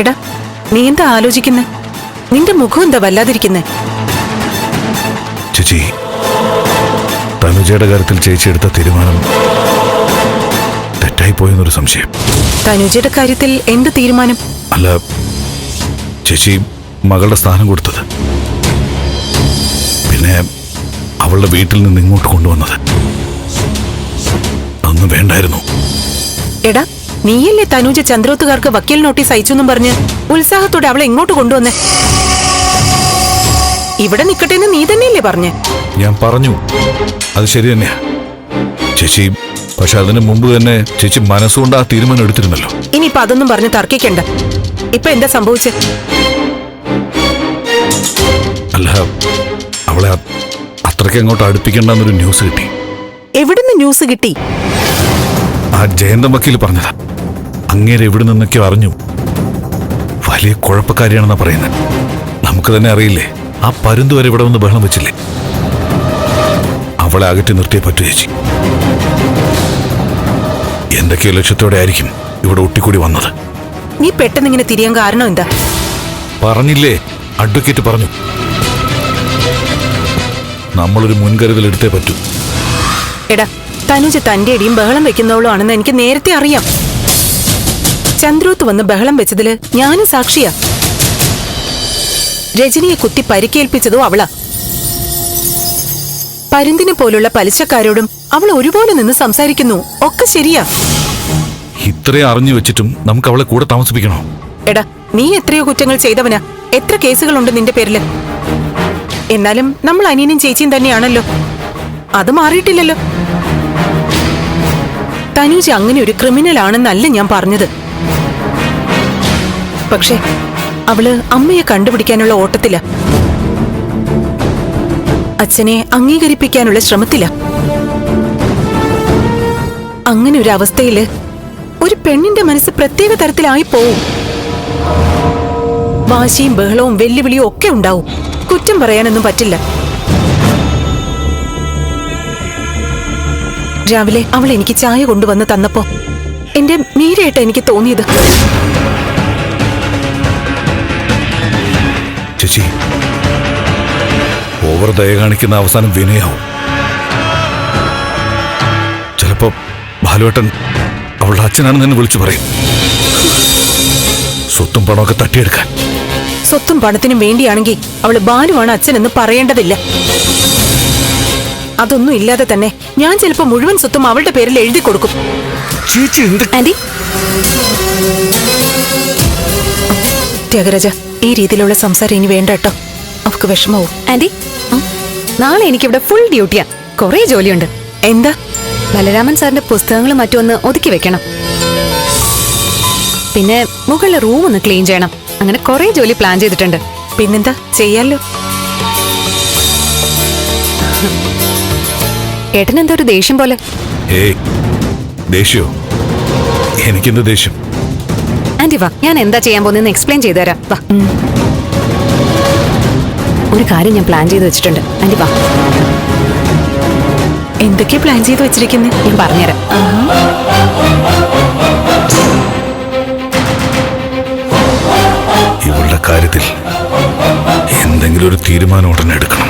എടാ നീ എന്താ ആലോചിക്കുന്നെ? നിന്റെ മുഖം എന്താ വല്ലാതിരിക്കുന്നെ? ചേച്ചി തനുജയുടെ കാര്യത്തിൽ ചേച്ചി എടുത്ത തീരുമാനം തെറ്റായി പോയെന്നൊരു സംശയം. തനുജയുടെ കാര്യത്തിൽ എന്ത് തീരുമാനം? അല്ല ചേച്ചി മകളുടെ സ്ഥാനം കൊടുത്തത്. പിന്നെ അവളുടെ വീട്ടിൽ നിന്ന് ഇങ്ങോട്ട് കൊണ്ടുവന്നത്. അന്ന് വേണ്ടായിരുന്നു. എടാ നീയല്ലേ തനുജ ചന്ദ്രോത്തുകാർക്ക് വക്കീൽ നോട്ടീസ് അയച്ചു പറഞ്ഞ് ഉത്സാഹത്തോടെ അവളെ ഇങ്ങോട്ട് കൊണ്ടുവന്നേ? ഇവിടെ നിക്കട്ടെ എന്ന് നീ തന്നെയല്ലേ പറഞ്ഞേ? ഞാൻ പറഞ്ഞു. അത് ശരി തന്നെയാ. ചേച്ചി പക്ഷെ അതിന് മുമ്പ് തന്നെ ചേച്ചി മനസ്സുകൊണ്ട് ആ തീരുമാനം എടുത്തിരുന്നല്ലോ. ഇനിയിപ്പൊ അതൊന്നും പറഞ്ഞ് തർക്കിക്കണ്ട. ഇപ്പൊ എന്താ സംഭവിച്ചത് അല്ല അവളെ അത്രയ്ക്ക് അങ്ങോട്ട് അടുപ്പിക്കണ്ടെന്നൊരു ന്യൂസ് കിട്ടി. എവിടുന്ന് ന്യൂസ് കിട്ടി? ആ ജയന്തം വക്കീൽ പറഞ്ഞതാ. അങ്ങേരെ എവിടെ നിന്നൊക്കെ അറിഞ്ഞു. വലിയ കുഴപ്പക്കാരിയാണെന്നാ പറയുന്നത്. നമുക്ക് തന്നെ അറിയില്ലേ ആ പരുന്ത് വരെ ഇവിടെ വന്ന് ബഹളം വെച്ചില്ലേ? അവളെ അകറ്റി നിർത്തിയേ പറ്റൂ ചേച്ചി. എന്തൊക്കെയോ ലക്ഷ്യത്തോടെ ആയിരിക്കും ഇവിടെ ഒട്ടിക്കൂടി വന്നത്. നീ പെട്ടെന്ന് ഇങ്ങനെ തിരിയാൻ കാരണം എന്താ? പറഞ്ഞില്ലേ അഡ്വക്കേറ്റ് പറഞ്ഞു. നമ്മളൊരു മുൻകരുതൽ എടുത്തേ പറ്റൂ. എടാ തനുജ തന്റെ അടിയും ബഹളം വെക്കുന്നവളും ആണെന്ന് എനിക്ക് നേരത്തെ അറിയാം. ചന്ദ്രോത്ത് വന്ന് ബഹളം വെച്ചതിൽ ഞാനും സാക്ഷിയാ. രജനിയെ കുത്തി പരിക്കേൽപ്പിച്ചതും അവളാ. പരുന്തിനെ പോലുള്ള പലിശക്കാരോടും അവൾ ഒരുപോലെ നിന്ന് സംസാരിക്കുന്നു. ഒക്കെ ശരിയാ. ഇത്രയും അറിഞ്ഞു വെച്ചിട്ടും നമുക്ക് അവളെ കൂടെ താമസിപ്പിക്കണോ? എടാ നീ എത്രയോ കുറ്റങ്ങൾ ചെയ്തവനാ. എത്ര കേസുകളുണ്ട് നിന്റെ പേരിൽ. എന്നാലും നമ്മൾ അനിയനും ചേച്ചിയും തന്നെയാണല്ലോ. അത് മാറിയിട്ടില്ലല്ലോ. തനൂജ് അങ്ങനെ ഒരു ക്രിമിനൽ ആണെന്നല്ല ഞാൻ പറഞ്ഞത്. പക്ഷേ അവൾ അമ്മയെ കണ്ടുപിടിക്കാനുള്ള ഓട്ടത്തില. അച്ഛനെ അംഗീകരിപ്പിക്കാനുള്ള ശ്രമത്തില. അങ്ങനെ ഒരു അവസ്ഥയിൽ ഒരു പെണ്ണിന്റെ മനസ്സ് പ്രത്യേക തരത്തിലായി പോവും. വാശിയും ബഹളവും വെല്ലുവിളിയും ഒക്കെ ഉണ്ടാവും. കുറ്റം പറയാനൊന്നും പറ്റില്ല. രാവിലെ അവൾ എനിക്ക് ചായ കൊണ്ടുവന്ന് തന്നപ്പോ എന്റെ മീരയായിട്ട് എനിക്ക് തോന്നിയത്. ഓവർ ദയ കാണിക്കുന്ന അവസാനം വിനയാവും. ചിലപ്പോ ബാലുവേട്ടൻ അവളുടെ അച്ഛനാണെന്ന് തന്നെ വിളിച്ചു പറയും. സ്വത്തും പണമൊക്കെ തട്ടിയെടുക്കാൻ. സ്വത്തും പണത്തിനും വേണ്ടിയാണെങ്കിൽ അവൾ ബാലുവാണ് അച്ഛനെന്ന് പറയേണ്ടതില്ല. അതൊന്നും ഇല്ലാതെ തന്നെ ഞാൻ ചിലപ്പോ മുഴുവൻ സ്വത്തും അവളുടെ പേരിൽ എഴുതി കൊടുക്കും. ചേച്ചി ആന്റി. ത്യാഗരാജ ഈ രീതിയിലുള്ള സംസാരം ഇനി വേണ്ട കേട്ടോ. അവക്ക് വിഷമവും ആന്റി നാളെ എനിക്കിവിടെ ഫുൾ ഡ്യൂട്ടിയാ കുറേ ജോലിയുണ്ട്. എന്താ? ബലരാമൻ സാറിന്റെ പുസ്തകങ്ങളും മറ്റും ഒന്ന് ഒതുക്കി വെക്കണം. പിന്നെ മുകളിലെ റൂം ഒന്ന് ക്ലീൻ ചെയ്യണം. അങ്ങനെ കുറേ ജോലി പ്ലാൻ ചെയ്തിട്ടുണ്ട്. പിന്നെന്താ? ചെയ്യാലോ. ഏട്ടൻ എന്താ ഒരു ദേഷ്യം പോലെ. ദേഷ്യോ? എനിക്കെന്ത് ദേഷ്യം? ആന്റി വാ ഞാൻ എന്താ ചെയ്യാൻ പോകുന്നതെന്ന് എക്സ്പ്ലെയിൻ ചെയ്തു തരാം. വാ. ഒരു കാര്യം ഞാൻ പ്ലാൻ ചെയ്ത് വെച്ചിട്ടുണ്ട്. ആന്റി വാ. എന്തൊക്കെയാ പ്ലാൻ ചെയ്ത് വെച്ചിരിക്കുന്നത് ഞാൻ പറഞ്ഞുതരാം. ഇവളുടെ കാര്യത്തിൽ എന്തെങ്കിലും ഒരു തീരുമാനം ഉടനെ എടുക്കണം.